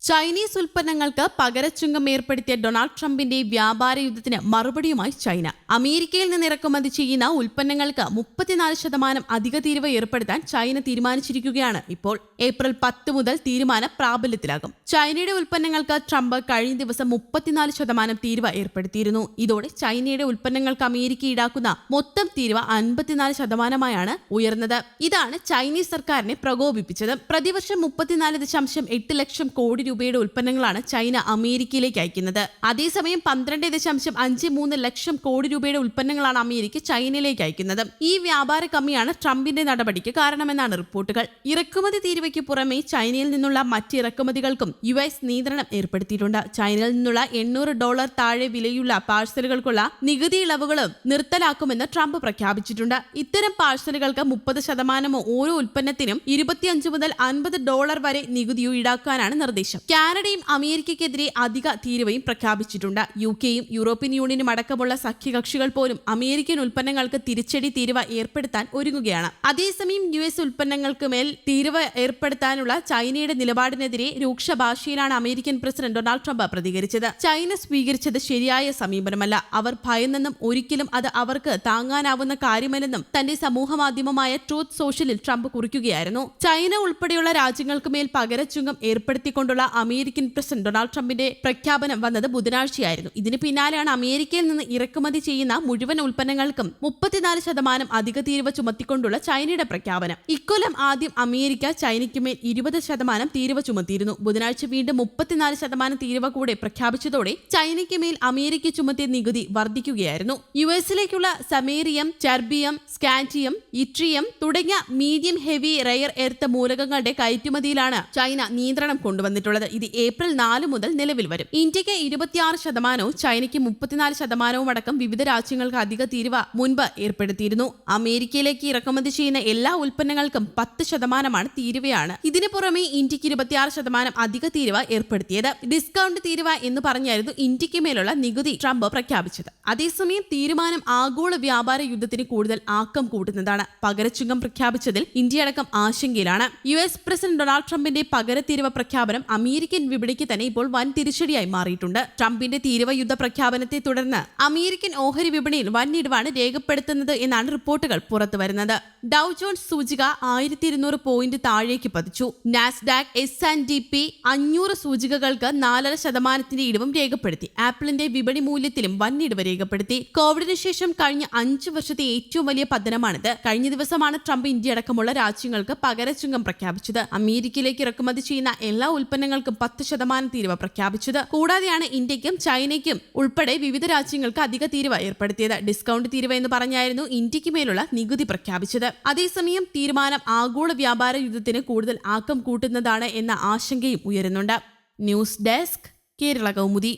Chinese ഉൽപ്പന്നങ്ങൾക്ക് പകരച്ചുങ്കം ഏർപ്പെടുത്തിയ Donald ട്രംപിന്റെ വ്യാപാര യുദ്ധത്തിന് മറുപടിയുമായി ചൈന. അമേരിക്കയിൽ നിന്ന് ഇറക്കുമതി ചെയ്യുന്ന ഉൽപ്പന്നങ്ങൾക്ക് മുപ്പത്തിനാല് ശതമാനം അധിക തീരുവ ഏർപ്പെടുത്താൻ ചൈന തീരുമാനിച്ചിരിക്കുകയാണ്. ഇപ്പോൾ ഏപ്രിൽ പത്ത് മുതൽ തീരുമാനം പ്രാബല്യത്തിലാകും. ചൈനയുടെ ഉൽപ്പന്നങ്ങൾക്ക് ട്രംപ് കഴിഞ്ഞ ദിവസം മുപ്പത്തിനാല് ശതമാനം തീരുവ ഏർപ്പെടുത്തിയിരുന്നു. ഇതോടെ ചൈനയുടെ ഉൽപ്പന്നങ്ങൾക്ക് അമേരിക്ക ഈടാക്കുന്ന മൊത്തം തീരുവ അൻപത്തിനാല് ശതമാനമായാണ് ഉയർന്നത്. ഇതാണ് ചൈനീസ് സർക്കാരിനെ പ്രകോപിപ്പിച്ചത്. പ്രതിവർഷം മുപ്പത്തിനാല് ദശാംശം എട്ട് ലക്ഷം കോടി രൂപയുടെ ഉൽപ്പന്നങ്ങളാണ് ചൈന അമേരിക്കയിലേക്ക് അയക്കുന്നത്. അതേസമയം പന്ത്രണ്ട് ദശാംശം അഞ്ച് മൂന്ന് ലക്ഷം കോടി രൂപയുടെ ഉൽപ്പന്നങ്ങളാണ് അമേരിക്ക ചൈനയിലേക്ക് അയക്കുന്നത്. ഈ വ്യാപാര കമ്മിയാണ് ട്രംപിന്റെ നടപടിക്ക് കാരണമെന്നാണ് റിപ്പോർട്ടുകൾ. ഇറക്കുമതി തീരുവയ്ക്ക് പുറമെ ചൈനയിൽ നിന്നുള്ള മറ്റ് ഇറക്കുമതികൾക്കും യു എസ് നിയന്ത്രണം ഏർപ്പെടുത്തിയിട്ടുണ്ട്. ചൈനയിൽ നിന്നുള്ള എണ്ണൂറ് ഡോളർ താഴെ വിലയുള്ള പാഴ്സലുകൾക്കുള്ള നികുതി ഇളവുകളും നിർത്തലാക്കുമെന്ന് ട്രംപ് പ്രഖ്യാപിച്ചിട്ടുണ്ട്. ഇത്തരം പാഴ്സലുകൾക്ക് മുപ്പത് ശതമാനമോ ഓരോ ഉൽപ്പന്നത്തിനും ഇരുപത്തിയഞ്ച് മുതൽ അൻപത് ഡോളർ വരെ നികുതിയോ ഈടാക്കാനാണ് നിർദ്ദേശം. കാനഡയും അമേരിക്കയ്ക്കെതിരെ അധിക തീരുവയും പ്രഖ്യാപിച്ചിട്ടുണ്ട്. യു കെയും യൂറോപ്യൻ യൂണിയനും അടക്കമുള്ള സഖ്യകക്ഷികൾ പോലും അമേരിക്കൻ ഉൽപ്പന്നങ്ങൾക്ക് തിരിച്ചടി തീരുവ ഏർപ്പെടുത്താൻ ഒരുങ്ങുകയാണ്. അതേസമയം യു എസ് ഉൽപ്പന്നങ്ങൾക്ക് മേൽ തീരുവ ഏർപ്പെടുത്താനുള്ള ചൈനയുടെ നിലപാടിനെതിരെ രൂക്ഷ ഭാഷയിലാണ് അമേരിക്കൻ പ്രസിഡന്റ് ഡൊണാൾഡ് ട്രംപ് പ്രതികരിച്ചത്. ചൈന സ്വീകരിച്ചത് ശരിയായ സമീപനമല്ല. അവർ ഭയന്നെന്നും ഒരിക്കലും അത് അവർക്ക് താങ്ങാനാവുന്ന കാര്യമല്ലെന്നും തന്റെ സമൂഹ മാധ്യമമായ ട്രൂത്ത് സോഷ്യലിൽ ട്രംപ് കുറിക്കുകയായിരുന്നു. ചൈന ഉൾപ്പെടെയുള്ള രാജ്യങ്ങൾക്ക് മേൽ പകരച്ചുങ്കം ഏർപ്പെടുത്തിക്കൊണ്ടുള്ള അമേരിക്കൻ പ്രസിഡന്റ് ഡൊണാൾഡ് ട്രംപിന്റെ പ്രഖ്യാപനം വന്നത് ബുധനാഴ്ചയായിരുന്നു. ഇതിന് പിന്നാലെയാണ് അമേരിക്കയിൽ നിന്ന് ഇറക്കുമതി ചെയ്യുന്ന മുഴുവൻ ഉൽപ്പന്നങ്ങൾക്കും മുപ്പത്തിനാല് ശതമാനം അധിക തീരുവ ചുമത്തിക്കൊണ്ടുള്ള ചൈനയുടെ പ്രഖ്യാപനം. ഇക്കൊല്ലം ആദ്യം അമേരിക്ക ചൈനയ്ക്കുമേൽ ഇരുപത് ശതമാനം തീരുവ ചുമത്തിയിരുന്നു. ബുധനാഴ്ച വീണ്ടും മുപ്പത്തിനാല് ശതമാനം തീരുവ കൂടെ പ്രഖ്യാപിച്ചതോടെ ചൈനയ്ക്ക് മേൽ അമേരിക്ക ചുമത്തിയ നികുതി വർദ്ധിക്കുകയായിരുന്നു. യു എസിലേക്കുള്ള സമേറിയം ചർബിയം സ്കാന്റിയം ഇട്രിയം തുടങ്ങിയ മീഡിയം ഹെവി റെയർ എർത്ത് മൂലകങ്ങളുടെ കയറ്റുമതിയിലാണ് ചൈന നിയന്ത്രണം കൊണ്ടുവന്നിട്ടുള്ളത്. ഇത് ഏപ്രിൽ നാല് മുതൽ നിലവിൽ വരും. ഇന്ത്യയ്ക്ക് ഇരുപത്തിയാറ് ശതമാനവും ചൈനയ്ക്ക് മുപ്പത്തിനാല് ശതമാനവും അടക്കം വിവിധ രാജ്യങ്ങൾക്ക് അധിക തീരുവ മുൻപ് ഏർപ്പെടുത്തിയിരുന്നു. അമേരിക്കയിലേക്ക് ഇറക്കുമതി ചെയ്യുന്ന എല്ലാ ഉൽപ്പന്നങ്ങൾക്കും പത്ത് ശതമാനമാണ് തീരുവയാണ്. ഇതിനു പുറമെ ഇന്ത്യയ്ക്ക് ഇരുപത്തിയാറ് ശതമാനം അധിക തീരുവ ഏർപ്പെടുത്തിയത്. ഡിസ്കൗണ്ട് തീരുവ എന്ന് പറഞ്ഞായിരുന്നു ഇന്ത്യയ്ക്ക് മേലുള്ള നികുതി ട്രംപ് പ്രഖ്യാപിച്ചത്. അതേസമയം തീരുമാനം ആഗോള വ്യാപാര യുദ്ധത്തിന് കൂടുതൽ ആക്കം കൂട്ടുന്നതാണ്. പകരച്ചുങ്കം പ്രഖ്യാപിച്ചതിൽ ഇന്ത്യ അടക്കം ആശങ്കയിലാണ്. യു എസ് പ്രസിഡന്റ് ഡൊണാൾഡ് ട്രംപിന്റെ പകരത്തീരുവ പ്രഖ്യാപനം അമേരിക്കൻ വിപണിക്ക് തന്നെ ഇപ്പോൾ വൻ തിരിച്ചടിയായി മാറിയിട്ടുണ്ട്. ട്രംപിന്റെ തീരുവ യുദ്ധ പ്രഖ്യാപനത്തെ തുടർന്ന് അമേരിക്കൻ ഓഹരി വിപണിയിൽ വൻ ഇടിവാണ് രേഖപ്പെടുത്തുന്നത് എന്നാണ് റിപ്പോർട്ടുകൾ പുറത്തുവരുന്നത്. ഡൗ ജോൺസ് സൂചിക ആയിരത്തി ഇരുന്നൂറ് പോയിന്റ് താഴേക്ക് പതിച്ചു. Nasdaq S and D P അഞ്ഞൂറ് സൂചികകൾക്ക് നാലര ശതമാനത്തിന്റെ ഇടിവും രേഖപ്പെടുത്തി. ആപ്പിളിന്റെ വിപണി മൂല്യത്തിലും വൻ ഇടിവ് രേഖപ്പെടുത്തി. കോവിഡിന് ശേഷം കഴിഞ്ഞ അഞ്ച് വർഷത്തെ ഏറ്റവും വലിയ പതനമാണിത്. കഴിഞ്ഞ ദിവസമാണ് ട്രംപ് ഇന്ത്യ അടക്കമുള്ള രാജ്യങ്ങൾക്ക് പകരച്ചുങ്കം പ്രഖ്യാപിച്ചത്. അമേരിക്കയിലേക്ക് ഇറക്കുമതി ചെയ്യുന്ന എല്ലാ ഉൽപ്പന്നങ്ങൾക്കും പത്ത് ശതമാനം തീരുവ പ്രഖ്യാപിച്ചത്. കൂടാതെയാണ് ഇന്ത്യക്കും ചൈനയ്ക്കും ഉൾപ്പെടെ വിവിധ രാജ്യങ്ങൾക്ക് അധിക തീരുവ ഏർപ്പെടുത്തിയത്. ഡിസ്കൗണ്ട് തീരുവ എന്ന് പറഞ്ഞായിരുന്നു ഇന്ത്യയ്ക്ക് മേലുള്ള നികുതി പ്രഖ്യാപിച്ചത്. അതേസമയം തീരുമാനം ആഗോള വ്യാപാര യുദ്ധത്തിന് കൂടുതൽ ആക്കം കൂട്ടുന്നതാണ് എന്ന ആശങ്കയും ഉയരുന്നുണ്ട്. News desk Kerala Kaumudi.